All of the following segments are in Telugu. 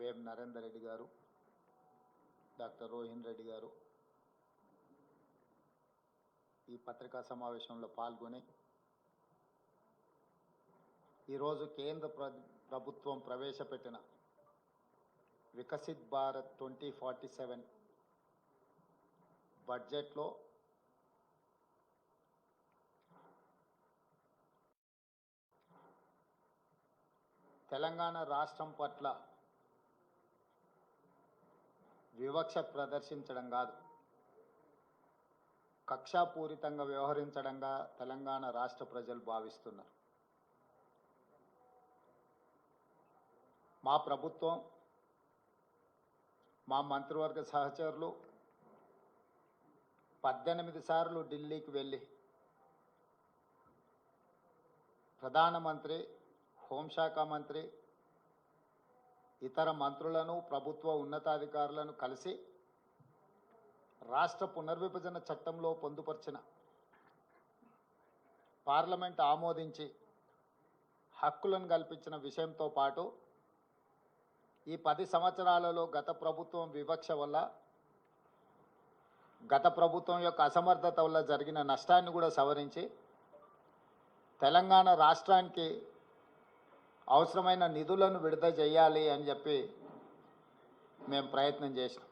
వేం నరేందర్ రెడ్డి గారు డాక్టర్ రోహిన్ రెడ్డి గారు ఈ పత్రికా సమావేశంలో పాల్గొని ఈరోజు కేంద్ర ప్ర- ప్రభుత్వం ప్రవేశపెట్టిన Viksit Bharat twenty forty seven బడ్జెట్లో తెలంగాణ రాష్ట్రం పట్ల వివక్ష ప్రదర్శించడం కాదు. కక్షాపూరితంగా వ్యవహరించడంగా తెలంగాణ రాష్ట్ర ప్రజలు భావిస్తున్నారు. మా ప్రభుత్వం మా మంత్రివర్గ సహచరులు పద్దెనిమిది సార్లు ఢిల్లీకి వెళ్ళి ప్రధానమంత్రి హోంశాఖ మంత్రి ఇతర మంత్రులను ప్రభుత్వ ఉన్నతాధికారులను కలిసి రాష్ట్ర పునర్విభజన చట్టంలో పొందుపరిచిన పార్లమెంట్ ఆమోదించి హక్కులను కల్పించిన విషయంతో పాటు ఈ పది సంవత్సరాలలో గత ప్రభుత్వం వివక్ష వల్ల గత ప్రభుత్వం యొక్క అసమర్థత వల్ల జరిగిన నష్టాన్ని కూడా సవరించి తెలంగాణ రాష్ట్రానికి అవసరమైన నిధులను విడుదల చేయాలి అని చెప్పి మేము ప్రయత్నం చేసినాం.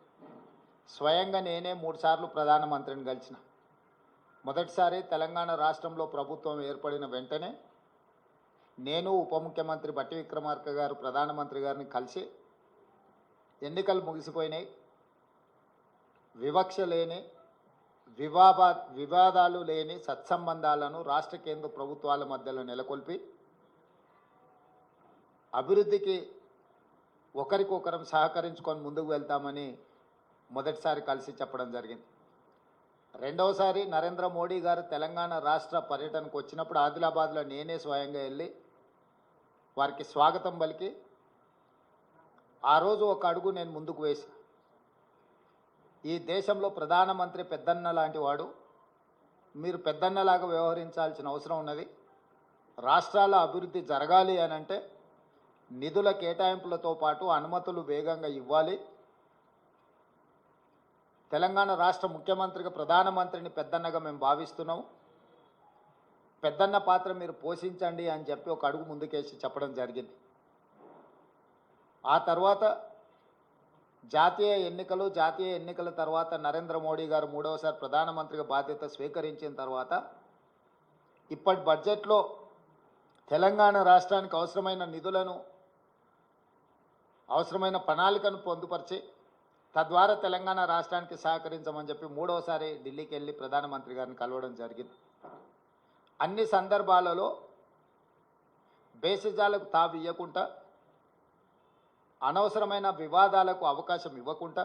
స్వయంగా నేనే మూడుసార్లు ప్రధానమంత్రిని కలిసిన మొదటిసారి తెలంగాణ రాష్ట్రంలో ప్రభుత్వం ఏర్పడిన వెంటనే నేను ఉప ముఖ్యమంత్రి బట్టి విక్రమార్క గారు ప్రధానమంత్రి గారిని కలిసి ఎన్నికలు ముగిసిపోయినాయి. వివక్ష లేని వివాద వివాదాలు లేని సత్సంబంధాలను రాష్ట్ర కేంద్ర ప్రభుత్వాల మధ్యలో నెలకొల్పి అభివృద్ధికి ఒకరికొకరం సహకరించుకొని ముందుకు వెళ్తామని మొదటిసారి కలిసి చెప్పడం జరిగింది. రెండవసారి నరేంద్ర మోడీ గారు తెలంగాణ రాష్ట్ర పర్యటనకు వచ్చినప్పుడు ఆదిలాబాద్లో నేనే స్వయంగా వెళ్ళి వారికి స్వాగతం పలికి ఆ రోజు ఒక అడుగు నేను ముందుకు వేసి ఈ దేశంలో ప్రధానమంత్రి పెద్దన్న లాంటి వాడు మీరు పెద్దన్నలాగా వ్యవహరించాల్సిన అవసరం ఉన్నది. రాష్ట్రాల అభివృద్ధి జరగాలి అని అంటే నిధుల కేటాయింపులతో పాటు అనుమతులు వేగంగా ఇవ్వాలి. తెలంగాణ రాష్ట్ర ముఖ్యమంత్రిగా ప్రధానమంత్రిని పెద్దన్నగా మేము భావిస్తున్నాం. పెద్దన్న పాత్ర మీరు పోషించండి అని చెప్పి ఒక అడుగు ముందుకేసి చెప్పడం జరిగింది. ఆ తర్వాత జాతీయ ఎన్నికలు జాతీయ ఎన్నికల తర్వాత నరేంద్ర మోడీ గారు మూడవసారి ప్రధానమంత్రిగా బాధ్యత స్వీకరించిన తర్వాత ఇప్పటి బడ్జెట్లో తెలంగాణ రాష్ట్రానికి అవసరమైన నిధులను అవసరమైన ప్రణాళికను పొందుపరిచి తద్వారా తెలంగాణ రాష్ట్రానికి సహకరించమని చెప్పి మూడవసారి ఢిల్లీకి వెళ్ళి ప్రధానమంత్రి గారిని కలవడం జరిగింది. అన్ని సందర్భాలలో బేసిజాలకు తావు ఇవ్వకుండా అనవసరమైన వివాదాలకు అవకాశం ఇవ్వకుండా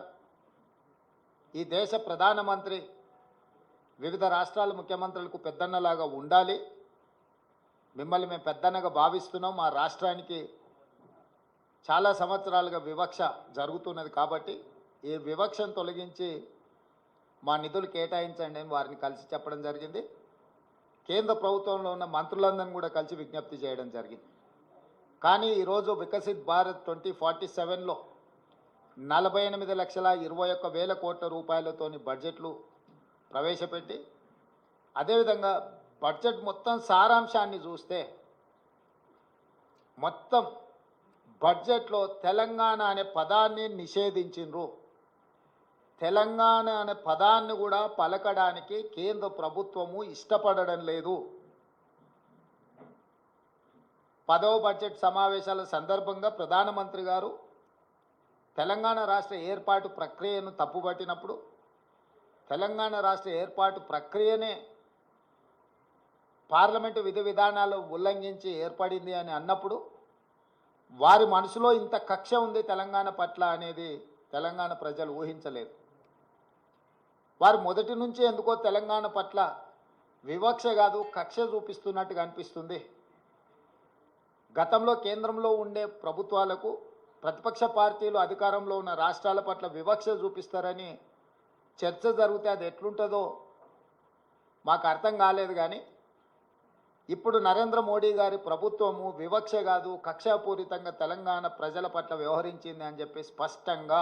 ఈ దేశ ప్రధానమంత్రి వివిధ రాష్ట్రాల ముఖ్యమంత్రులకు పెద్దన్నలాగా ఉండాలి. మిమ్మల్ని మేము పెద్దన్నగా భావిస్తున్నాం. మా రాష్ట్రానికి చాలా సంవత్సరాలుగా వివక్ష జరుగుతున్నది కాబట్టి ఈ వివక్షను తొలగించి మా నిధులు కేటాయించండి అని వారిని కలిసి చెప్పడం జరిగింది. కేంద్ర ప్రభుత్వంలో ఉన్న మంత్రులందరినీ కూడా కలిసి విజ్ఞప్తి చేయడం జరిగింది. కానీ ఈరోజు వికసిత్ భారత్ ట్వంటీ ఫార్టీ సెవెన్లో నలభై ఎనిమిది లక్షల ఇరవై ఒక్క వేల కోట్ల రూపాయలతోని బడ్జెట్లు ప్రవేశపెట్టి అదేవిధంగా బడ్జెట్ మొత్తం సారాంశాన్ని చూస్తే మొత్తం బడ్జెట్లో తెలంగాణ అనే పదాన్ని నిషేధించిండ్రు. తెలంగాణ అనే పదాన్ని కూడా పలకడానికి కేంద్ర ప్రభుత్వము ఇష్టపడడం లేదు. పదవ బడ్జెట్ సమావేశాల సందర్భంగా ప్రధానమంత్రి గారు తెలంగాణ రాష్ట్ర ఏర్పాటు ప్రక్రియను తప్పుపట్టినప్పుడు తెలంగాణ రాష్ట్ర ఏర్పాటు ప్రక్రియనే పార్లమెంటు విధి విధానాలు ఉల్లంఘించి ఏర్పడింది అని అన్నప్పుడు వారి మనసులో ఇంత కక్ష ఉంది తెలంగాణ పట్ల అనేది తెలంగాణ ప్రజలు ఊహించలేదు. వారు మొదటి నుంచి ఎందుకో తెలంగాణ పట్ల వివక్ష కాదు కక్ష చూపిస్తున్నట్టుగా అనిపిస్తుంది. గతంలో కేంద్రంలో ఉండే ప్రభుత్వాలకు ప్రతిపక్ష పార్టీలు అధికారంలో ఉన్న రాష్ట్రాల పట్ల వివక్ష చూపిస్తారని చర్చ జరిగితే అది ఎట్లుంటుందో మాకు అర్థం కాలేదు కానీ ఇప్పుడు నరేంద్ర మోడీ గారి ప్రభుత్వము వివక్ష కాదు కక్షాపూరితంగా తెలంగాణ ప్రజల పట్ల వ్యవహరించింది అని చెప్పి స్పష్టంగా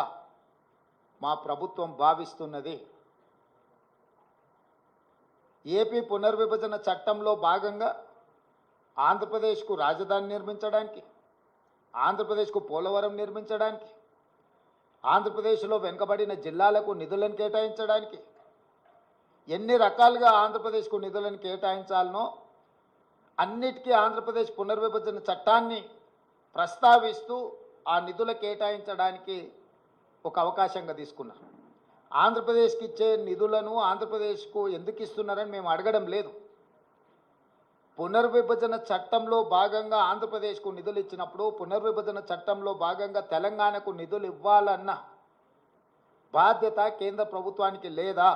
మా ప్రభుత్వం భావిస్తున్నది. ఏపీ పునర్విభజన చట్టంలో భాగంగా ఆంధ్రప్రదేశ్కు రాజధాని నిర్మించడానికి ఆంధ్రప్రదేశ్కు పోలవరం నిర్మించడానికి ఆంధ్రప్రదేశ్లో వెనుకబడిన జిల్లాలకు నిధులను కేటాయించడానికి ఎన్ని రకాలుగా ఆంధ్రప్రదేశ్కు నిధులను కేటాయించాలనో అన్నిటికీ ఆంధ్రప్రదేశ్ పునర్విభజన చట్టాన్ని ప్రస్తావిస్తూ ఆ నిధుల కేటాయించడానికి ఒక అవకాశంగా తీసుకున్నారు. ఆంధ్రప్రదేశ్కి ఇచ్చే నిధులను ఆంధ్రప్రదేశ్కు ఎందుకు ఇస్తున్నారని మేము అడగడం లేదు. పునర్విభజన చట్టంలో భాగంగా ఆంధ్రప్రదేశ్కు నిధులు ఇచ్చినప్పుడు పునర్విభజన చట్టంలో భాగంగా తెలంగాణకు నిధులు ఇవ్వాలన్న బాధ్యత కేంద్ర ప్రభుత్వానికి లేదా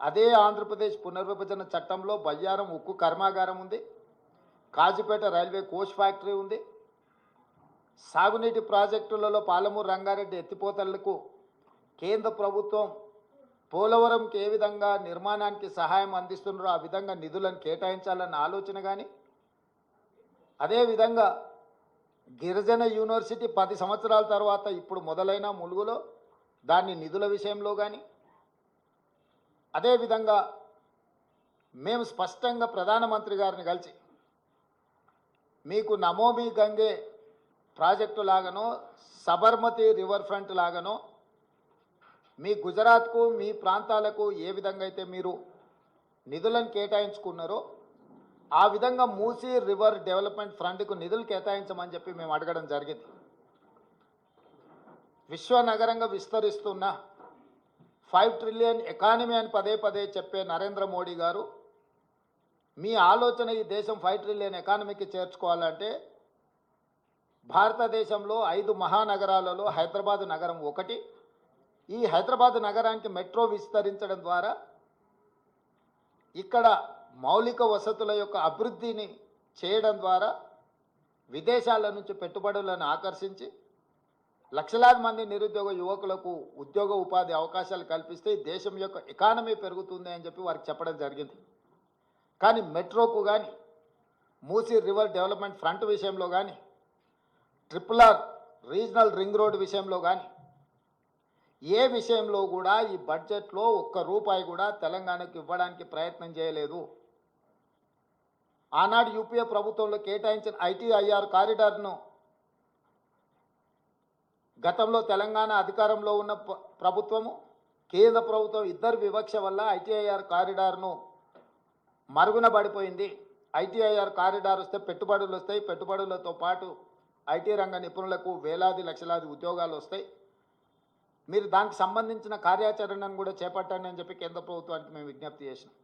అదే ఆంధ్రప్రదేశ్ పునర్విభజన చట్టంలో బయ్యారం ఉక్కు కర్మాగారం ఉంది. కాజీపేట రైల్వే కోచ్ ఫ్యాక్టరీ ఉంది. సాగునీటి ప్రాజెక్టులలో పాలమూరు రంగారెడ్డి ఎత్తిపోతలకు కేంద్ర ప్రభుత్వం పోలవరంకి ఏ విధంగా నిర్మాణానికి సహాయం అందిస్తున్నారో ఆ విధంగా నిధులను కేటాయించాలన్న ఆలోచన కానీ అదేవిధంగా గిరిజన యూనివర్సిటీ పది సంవత్సరాల తర్వాత ఇప్పుడు మొదలైన ములుగులో దాన్ని నిధుల విషయంలో కానీ అదేవిధంగా మేము స్పష్టంగా ప్రధానమంత్రి గారిని కలిసి మీకు నమోమి గంగే ప్రాజెక్టు లాగానో సబర్మతి రివర్ ఫ్రంట్ లాగానో మీ గుజరాత్కు మీ ప్రాంతాలకు ఏ విధంగా అయితే మీరు నిధులను కేటాయించుకున్నారో ఆ విధంగా మూసీ రివర్ డెవలప్మెంట్ ఫ్రంట్కు నిధులు కేటాయించమని చెప్పి మేము అడగడం జరిగింది. విశ్వనగరంగా విస్తరిస్తున్న ఫైవ్ ట్రిలియన్ ఎకానమీ అని పదే పదే చెప్పే నరేంద్ర మోడీ గారు మీ ఆలోచన ఈ దేశం ఫైవ్ ట్రిలియన్ ఎకానమీకి చేర్చుకోవాలంటే భారతదేశంలో ఐదు మహానగరాలలో హైదరాబాద్ నగరం ఒకటి. ఈ హైదరాబాద్ నగరానికి మెట్రో విస్తరించడం ద్వారా ఇక్కడ మౌలిక వసతుల యొక్క అభివృద్ధిని చేయడం ద్వారా విదేశాల నుంచి పెట్టుబడులను ఆకర్షించి లక్షలాది మంది నిరుద్యోగ యువకులకు ఉద్యోగ ఉపాధి అవకాశాలు కల్పిస్తే దేశం యొక్క ఎకానమీ పెరుగుతుంది అని చెప్పి వారికి చెప్పడం జరిగింది. కానీ మెట్రోకు కానీ మూసీ రివర్ డెవలప్మెంట్ ఫ్రంట్ విషయంలో కానీ triple R regional ring road విషయంలో కానీ ఏ విషయంలో కూడా ఈ బడ్జెట్లో ఒక్క రూపాయి కూడా తెలంగాణకు ఇవ్వడానికి ప్రయత్నం చేయలేదు. ఆనాడు యూపీఏ ప్రభుత్వంలో కేటాయించిన ఐటీఐఆర్ కారిడార్ను గతంలో తెలంగాణ అధికారంలో ఉన్న ప్రభుత్వము కేంద్ర ప్రభుత్వం ఇద్దరు వివక్ష వల్ల ఐటీఐఆర్ కారిడార్ను మరుగున పడిపోయింది ఐటీఐఆర్ కారిడార్ వస్తే పెట్టుబడులు వస్తాయి. పెట్టుబడులతో పాటు ఐటీ రంగ నిపుణులకు వేలాది లక్షలాది ఉద్యోగాలు వస్తాయి. మీరు దానికి సంబంధించిన కార్యాచరణను కూడా చేపట్టండి అని చెప్పి కేంద్ర ప్రభుత్వానికి మేము విజ్ఞప్తి చేసినాం.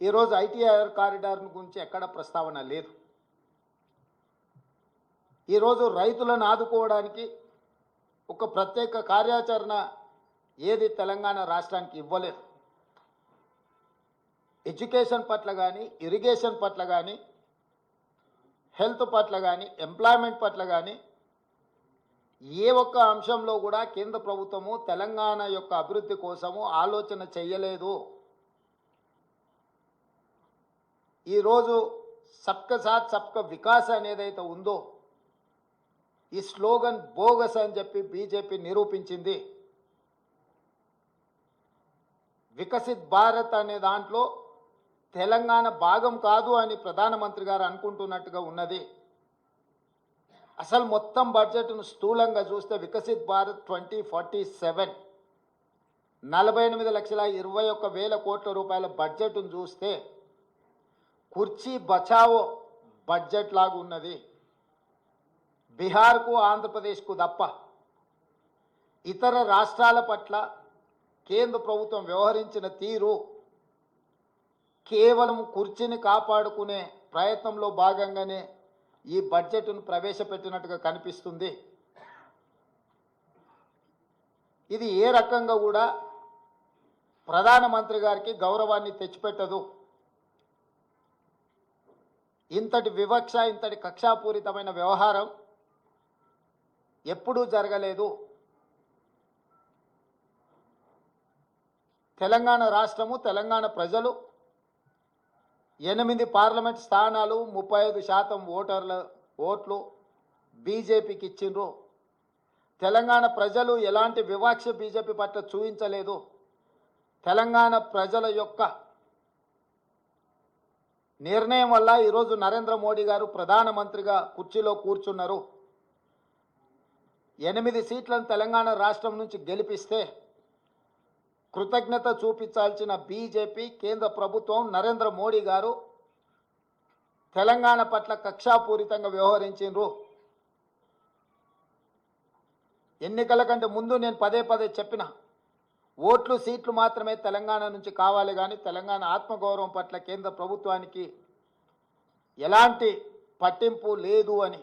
ఈరోజు ఐటీఐఆర్ కారిడార్ గురించి ఎక్కడ ప్రస్తావన లేదు. ఈరోజు రైతులను ఆదుకోవడానికి ఒక ప్రత్యేక కార్యాచరణ ఏది తెలంగాణ రాష్ట్రానికి ఇవ్వలేదు. ఎడ్యుకేషన్ పట్ల కానీ ఇరిగేషన్ పట్ల కానీ హెల్త్ పట్ల కానీ ఎంప్లాయ్మెంట్ పట్ల కానీ ఏ ఒక్క అంశంలో కూడా కేంద్ర ప్రభుత్వము తెలంగాణ యొక్క అభివృద్ధి కోసము ఆలోచన చెయ్యలేదు. ఈరోజు సబ్క సాత్ సబ్క వికాస్ అనేదైతే ఉందో ఈ స్లోగన్ బోగస్ అని చెప్పి బీజేపీ నిరూపించింది. వికసిత్ భారత్ అనే దాంట్లో తెలంగాణ భాగం కాదు అని ప్రధానమంత్రి గారు అనుకుంటున్నట్టుగా ఉన్నది. అసలు మొత్తం బడ్జెట్ను స్థూలంగా చూస్తే Viksit Bharat twenty forty seven నలభై ఎనిమిది లక్షల ఇరవై ఒక్క వేల కోట్ల రూపాయల బడ్జెట్ను చూస్తే కుర్చీ బచావో బడ్జెట్ లాగా ఉన్నది. బీహార్కు ఆంధ్రప్రదేశ్కు తప్ప ఇతర రాష్ట్రాల పట్ల కేంద్ర ప్రభుత్వం వ్యవహరించిన తీరు కేవలం కుర్చీని కాపాడుకునే ప్రయత్నంలో భాగంగానే ఈ బడ్జెట్ను ప్రవేశపెట్టినట్టుగా కనిపిస్తుంది. ఇది ఏ రకంగా కూడా ప్రధానమంత్రి గారికి గౌరవాన్ని తెచ్చిపెట్టదు. ఇంతటి వివక్ష ఇంతటి కక్షాపూరితమైన వ్యవహారం ఎప్పుడూ జరగలేదు. తెలంగాణ రాష్ట్రము తెలంగాణ ప్రజలు ఎనిమిది పార్లమెంట్ స్థానాలు ముప్పై ఐదు శాతం ఓటర్ల ఓట్లు బీజేపీకి ఇచ్చిండ్రు. తెలంగాణ ప్రజలు ఎలాంటి వివక్ష బీజేపీ పట్ల చూపించలేదు తెలంగాణ ప్రజల యొక్క నిర్ణయం వల్ల ఈరోజు నరేంద్ర మోడీ గారు ప్రధానమంత్రిగా కుర్చీలో కూర్చున్నారు. ఎనిమిది సీట్లను తెలంగాణ రాష్ట్రం నుంచి గెలిపిస్తే కృతజ్ఞత చూపించాల్సిన బీజేపీ కేంద్ర ప్రభుత్వం నరేంద్ర మోడీ గారు తెలంగాణ పట్ల కక్షాపూరితంగా వ్యవహరించిండ్రు. ఎన్నికల కంటే ముందు నేను పదే పదే చెప్పిన ఓట్లు సీట్లు మాత్రమే తెలంగాణ నుంచి కావాలి కానీ తెలంగాణ ఆత్మగౌరవం పట్ల కేంద్ర ప్రభుత్వానికి ఎలాంటి పట్టింపు లేదు అని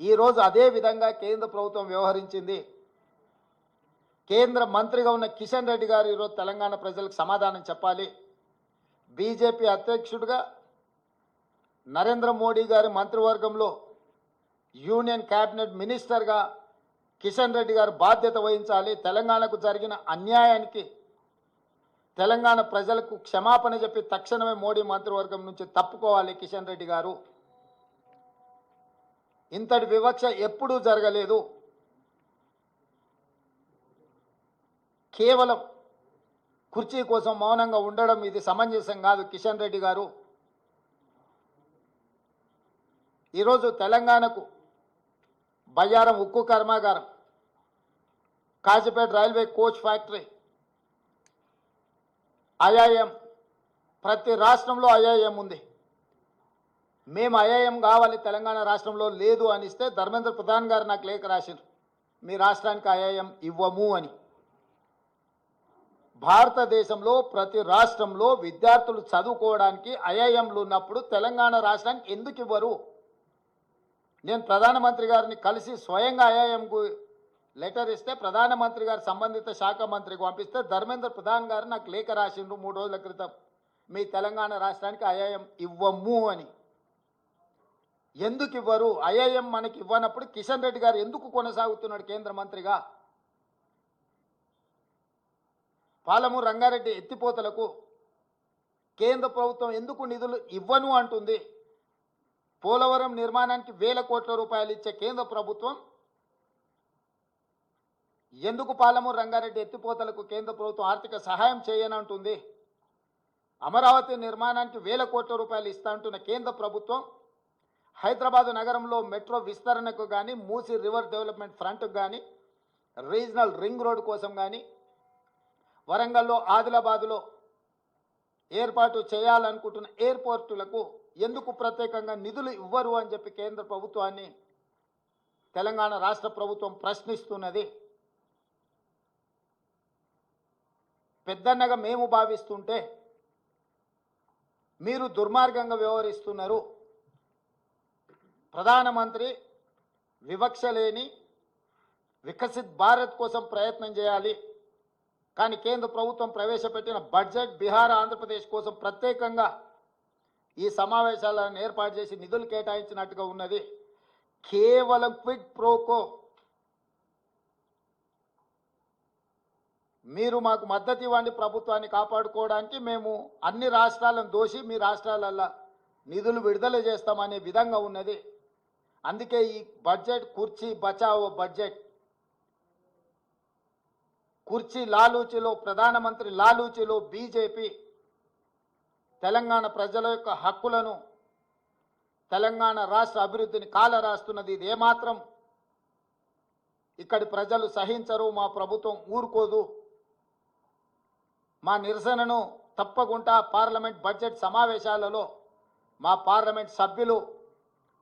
ఈరోజు అదే విధంగా కేంద్ర ప్రభుత్వం వ్యవహరించింది. కేంద్ర మంత్రిగా ఉన్న కిషన్ రెడ్డి గారు ఈరోజు తెలంగాణ ప్రజలకు సమాధానం చెప్పాలి. బీజేపీ అధ్యక్షుడిగా నరేంద్ర మోడీ గారి మంత్రివర్గంలో యూనియన్ క్యాబినెట్ మినిస్టర్గా కిషన్ రెడ్డి గారు బాధ్యత వహించాలి. తెలంగాణకు జరిగిన అన్యాయానికి తెలంగాణ ప్రజలకు క్షమాపణ చెప్పి తక్షణమే మోడీ మంత్రివర్గం నుంచి తప్పుకోవాలి కిషన్ రెడ్డి గారు. ఇంతటి వివక్ష ఎప్పుడూ జరగలేదు. కేవలం కుర్చీ కోసం మౌనంగా ఉండడం ఇది సమంజసం కాదు కిషన్ రెడ్డి గారు. ఈరోజు తెలంగాణకు బయ్యారం ఉక్కు కర్మాగారం Kazipet railway coach factory IIM ప్రతి రాష్ట్రంలో ఐఐఎం ఉంది. మేము ఐఐఎం కావాలి తెలంగాణ రాష్ట్రంలో లేదు అని ఇస్తే ధర్మేంద్ర ప్రధాన్ గారు నాకు లేఖ రాశారు మీ రాష్ట్రానికి ఐఐఎం ఇవ్వము అని. భారతదేశంలో ప్రతి రాష్ట్రంలో విద్యార్థులు చదువుకోవడానికి ఐఐఎంలు ఉన్నప్పుడు తెలంగాణ రాష్ట్రానికి ఎందుకు ఇవ్వరు? నేను ప్రధానమంత్రి గారిని కలిసి స్వయంగా ఐఐఎంకు లెటర్ ఇస్తే ప్రధానమంత్రి గారు సంబంధిత శాఖ మంత్రికి పంపిస్తే ధర్మేంద్ర ప్రధాన్ గారు నాకు లేఖ రాసిండ్రు మూడు రోజుల క్రితం. మీ తెలంగాణ రాష్ట్రానికి ఐఐఎం ఇవ్వము అని. ఎందుకు ఇవ్వరు ఐఐఎం మనకి ఇవ్వనప్పుడు కిషన్ రెడ్డి గారు ఎందుకు కొనసాగుతున్నాడు కేంద్ర మంత్రిగా? పాలమూరు రంగారెడ్డి ఎత్తిపోతలకు కేంద్ర ప్రభుత్వం ఎందుకు నిధులు ఇవ్వను అంటుంది. పోలవరం నిర్మాణానికి వేల కోట్ల రూపాయలు ఇచ్చే కేంద్ర ప్రభుత్వం ఎందుకు పాలమూరు రంగారెడ్డి ఎత్తిపోతలకు కేంద్ర ప్రభుత్వం ఆర్థిక సహాయం చేయనంటుంది అమరావతి నిర్మాణానికి వేల కోట్ల రూపాయలు ఇస్తా అంటున్న కేంద్ర ప్రభుత్వం హైదరాబాదు నగరంలో మెట్రో విస్తరణకు కానీ మూసి రివర్ డెవలప్మెంట్ ఫ్రంట్కు కానీ రీజనల్ రింగ్ రోడ్ కోసం కానీ వరంగల్లో ఆదిలాబాదులో ఏర్పాటు చేయాలనుకుంటున్న ఎయిర్పోర్టులకు ఎందుకు ప్రత్యేకంగా నిధులు ఇవ్వరు అని చెప్పి కేంద్ర ప్రభుత్వాన్ని తెలంగాణ రాష్ట్ర ప్రభుత్వం ప్రశ్నిస్తున్నది. పెద్దన్నగా మేము భావిస్తుంటే మీరు దుర్మార్గంగా వ్యవహరిస్తున్నారు. ప్రధానమంత్రి వివక్ష లేని వికసిత్ భారత్ కోసం ప్రయత్నం చేయాలి. కానీ కేంద్ర ప్రభుత్వం ప్రవేశపెట్టిన బడ్జెట్ బీహార్ ఆంధ్రప్రదేశ్ కోసం ప్రత్యేకంగా ఈ సమావేశాలను ఏర్పాటు చేసి నిధులు కేటాయించినట్టుగా ఉన్నది. కేవలం క్విడ్ ప్రోకో. మీరు మాకు మద్దతు ఇవ్వండి ప్రభుత్వాన్ని కాపాడుకోవడానికి. మేము అన్ని రాష్ట్రాలను దోషి మీ రాష్ట్రాలల్లో నిధులు విడుదల చేస్తామనే విధంగా ఉన్నది. అందుకే ఈ బడ్జెట్ కుర్చీ బచావో బడ్జెట్. కుర్చీ లాలూచిలో ప్రధానమంత్రి లాలూచిలో బీజేపీ తెలంగాణ ప్రజల యొక్క హక్కులను తెలంగాణ రాష్ట్ర అభివృద్ధిని కాల రాస్తున్నది ఇది ఏమాత్రం ఇక్కడి ప్రజలు సహించరు మా ప్రభుత్వం ఊరుకోదు. మా నిరసనను తప్పకుండా పార్లమెంట్ బడ్జెట్ సమావేశాలలో మా పార్లమెంట్ సభ్యులు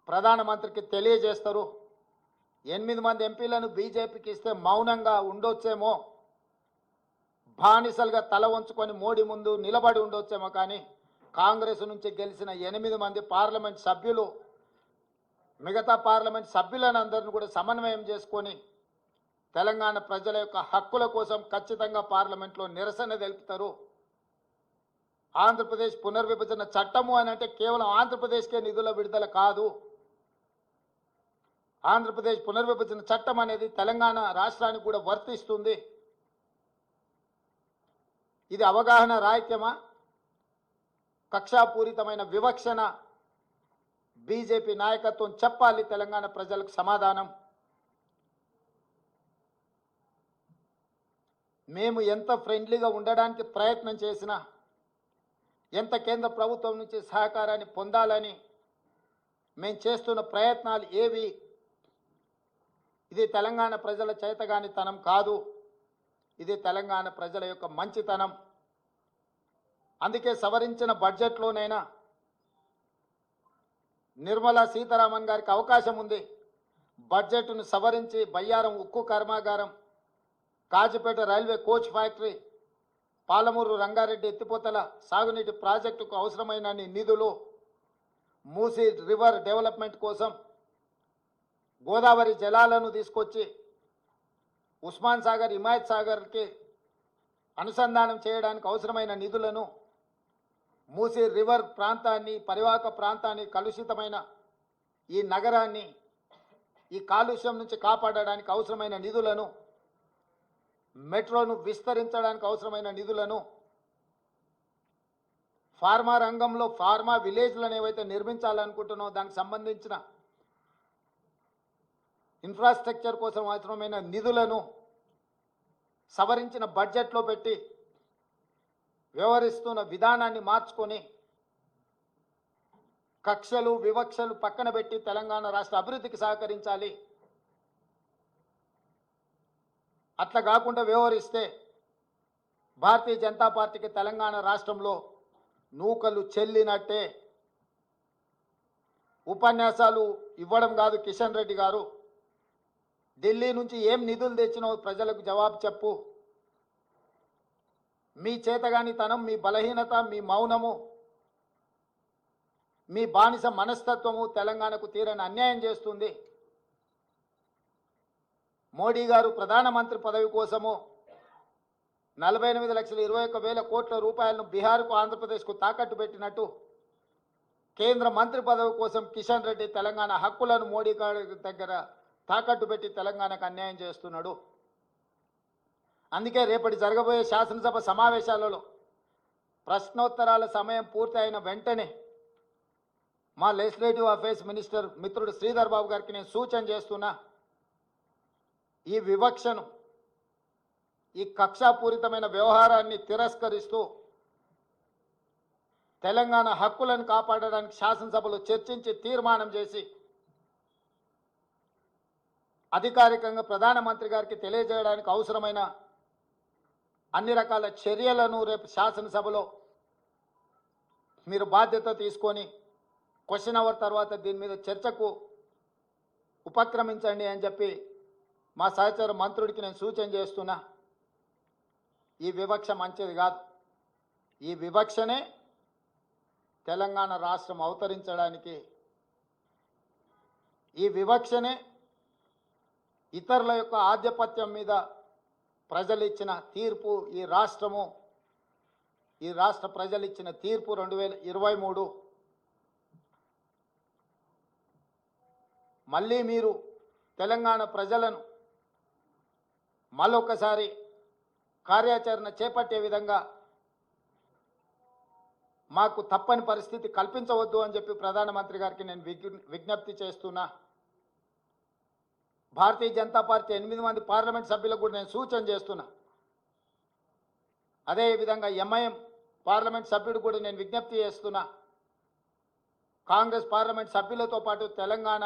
ప్రధానమంత్రికి తెలియజేస్తారు. ఎనిమిది మంది ఎంపీలను బీజేపీకి ఇస్తే మౌనంగా ఉండొచ్చేమో బానిసలుగా తల వంచుకొని మోడీ ముందు నిలబడి ఉండొచ్చేమో కానీ కాంగ్రెస్ నుంచి గెలిచిన ఎనిమిది మంది పార్లమెంట్ సభ్యులు మిగతా పార్లమెంట్ సభ్యులను అందరిని కూడా సమన్వయం చేసుకొని తెలంగాణ ప్రజల యొక్క హక్కుల కోసం ఖచ్చితంగా పార్లమెంట్లో నిరసన తెలుపుతారు. ఆంధ్రప్రదేశ్ పునర్విభజన చట్టము అని అంటే కేవలం ఆంధ్రప్రదేశ్కే నిధుల విడుదల కాదు. ఆంధ్రప్రదేశ్ పునర్విభజన చట్టం అనేది తెలంగాణ రాష్ట్రానికి కూడా వర్తిస్తుంది. ఇది అవగాహన రాహిత్యమా కక్షాపూరితమైన వివక్షణ బీజేపీ నాయకత్వం చెప్పాలి తెలంగాణ ప్రజలకు సమాధానం. మేము ఎంత ఫ్రెండ్లీగా ఉండడానికి ప్రయత్నం చేసినా ఎంత కేంద్ర ప్రభుత్వం నుంచి సహకారాన్ని పొందాలని మేము చేస్తున్న ప్రయత్నాలు ఏవి ఇది తెలంగాణ ప్రజల చేతగానితనం కాదు. ఇది తెలంగాణ ప్రజల యొక్క మంచితనం. అందుకే సవరించిన బడ్జెట్లోనైనా నిర్మలా సీతారామన్ గారికి అవకాశం ఉంది. బడ్జెట్ను సవరించి బయ్యారం ఉక్కు కర్మాగారం Kazipet railway coach factory Palamuru Rangareddy ఎత్తిపోతల సాగునీటి ప్రాజెక్టుకు అవసరమైన నిధులు మూసీ రివర్ డెవలప్మెంట్ కోసం గోదావరి జలాలను తీసుకొచ్చి ఉస్మాన్ సాగర్ హిమాయత్ సాగర్కి అనుసంధానం చేయడానికి అవసరమైన నిధులను మూసీ రివర్ ప్రాంతాన్ని పరివాహక ప్రాంతాన్ని కలుషితమైన ఈ నగరాన్ని ఈ కాలుష్యం నుంచి కాపాడడానికి అవసరమైన నిధులను మెట్రోను విస్తరించడానికి అవసరమైన నిధులను ఫార్మా రంగంలో ఫార్మా విలేజ్లను ఏవైతే నిర్మించాలనుకుంటున్నామో దానికి సంబంధించిన ఇన్ఫ్రాస్ట్రక్చర్ కోసం అవసరమైన నిధులను సవరించిన బడ్జెట్లో పెట్టి వ్యవహరిస్తున్న విధానాన్ని మార్చుకొని కక్షలు వివక్షలు పక్కన పెట్టి తెలంగాణ రాష్ట్ర అభివృద్ధికి సహకరించాలి. అట్లా కాకుండా వ్యవహరిస్తే భారతీయ జనతా పార్టీకి తెలంగాణ రాష్ట్రంలో నూకలు చెల్లినట్టే. ఉపన్యాసాలు ఇవ్వడం కాదు కిషన్ రెడ్డి గారు. ఢిల్లీ నుంచి ఏం నిధులు తెచ్చినావు ప్రజలకు జవాబు చెప్పు. మీ చేతగానితనం మీ బలహీనత మీ మౌనము మీ బానిస మనస్తత్వము తెలంగాణకు తీరని అన్యాయం చేస్తుంది. మోడీ గారు ప్రధానమంత్రి పదవి కోసము నలభై ఎనిమిది లక్షల ఇరవై ఒక్క వేల కోట్ల రూపాయలను బీహార్కు ఆంధ్రప్రదేశ్కు తాకట్టు పెట్టినట్టు కేంద్ర మంత్రి పదవి కోసం కిషన్ రెడ్డి తెలంగాణ హక్కులను మోడీ గారి దగ్గర తాకట్టు పెట్టి తెలంగాణకు అన్యాయం చేస్తున్నాడు. అందుకే రేపటి జరగబోయే శాసనసభ సమావేశాలలో ప్రశ్నోత్తరాల సమయం పూర్తి అయిన వెంటనే మా లెజిస్లేటివ్ అఫైర్స్ మినిస్టర్ మిత్రుడు శ్రీధర్ బాబు గారికి నేను సూచన చేస్తున్నా ఈ వివక్షను ఈ కక్షాపూరితమైన వ్యవహారాన్ని తిరస్కరిస్తూ తెలంగాణ హక్కులను కాపాడడానికి శాసనసభలో చర్చించి తీర్మానం చేసి అధికారికంగా ప్రధానమంత్రి గారికి తెలియజేయడానికి అవసరమైన అన్ని రకాల చర్యలను రేపు శాసనసభలో మీరు బాధ్యత తీసుకొని క్వశ్చన్ అవర్ తర్వాత దీని మీద చర్చకు ఉపక్రమించండి అని చెప్పి మా సహచర మంత్రుడికి నేను సూచన చేస్తున్నా. ఈ వివక్ష మంచిది కాదు. ఈ వివక్షనే తెలంగాణ రాష్ట్రం అవతరించడానికి ఈ వివక్షనే ఇతరుల యొక్క ఆధిపత్యం మీద ప్రజలు ఇచ్చిన తీర్పు ఈ రాష్ట్రము ఈ రాష్ట్ర ప్రజలు ఇచ్చిన తీర్పు రెండు వేల ఇరవై మూడు. మళ్ళీ మీరు తెలంగాణ ప్రజలను మళ్ళొకసారి కార్యాచరణ చేపట్టే విధంగా మాకు తప్పని పరిస్థితి కల్పించవద్దు అని చెప్పి ప్రధానమంత్రి గారికి నేను విజ్ఞ- విజ్ఞప్తి చేస్తున్నా. భారతీయ జనతా పార్టీ ఎనిమిది మంది పార్లమెంట్ సభ్యులకు కూడా నేను సూచన చేస్తున్నా. అదేవిధంగా ఎంఐఎం పార్లమెంట్ సభ్యుడు కూడా నేను విజ్ఞప్తి చేస్తున్నా. కాంగ్రెస్ పార్లమెంట్ సభ్యులతో పాటు తెలంగాణ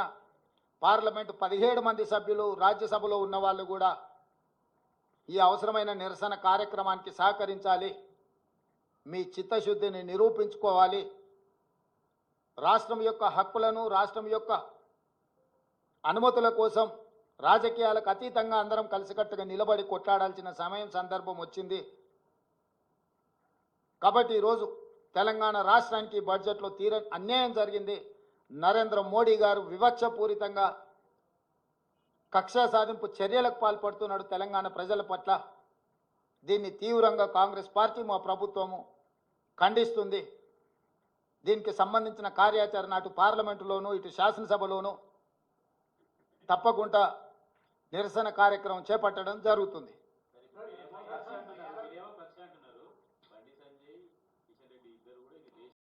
పార్లమెంటు పదిహేడు మంది సభ్యులు రాజ్యసభలో ఉన్న వాళ్ళు కూడా ఈ అవసరమైన నిరసన కార్యక్రమానికి సహకరించాలి. మీ చిత్తశుద్ధిని నిరూపించుకోవాలి. రాష్ట్రం యొక్క హక్కులను రాష్ట్రం యొక్క అనుమతుల కోసం రాజకీయాలకు అతీతంగా అందరం కలిసికట్టుగా నిలబడి కొట్లాడాల్సిన సమయం సందర్భం వచ్చింది. కాబట్టి ఈరోజు తెలంగాణ రాష్ట్రానికి బడ్జెట్లో తీర అన్యాయం జరిగింది. నరేంద్ర మోడీ గారు వివక్షపూరితంగా కక్షా సాధింపు చర్యలకు పాల్పడుతున్నాడు తెలంగాణ ప్రజల పట్ల. దీన్ని తీవ్రంగా కాంగ్రెస్ పార్టీ మా ప్రభుత్వము ఖండిస్తుంది. దీనికి సంబంధించిన కార్యాచరణ అటు పార్లమెంటులోను ఇటు శాసనసభలోను తప్పకుండా నిరసన కార్యక్రమం చేపట్టడం జరుగుతుంది.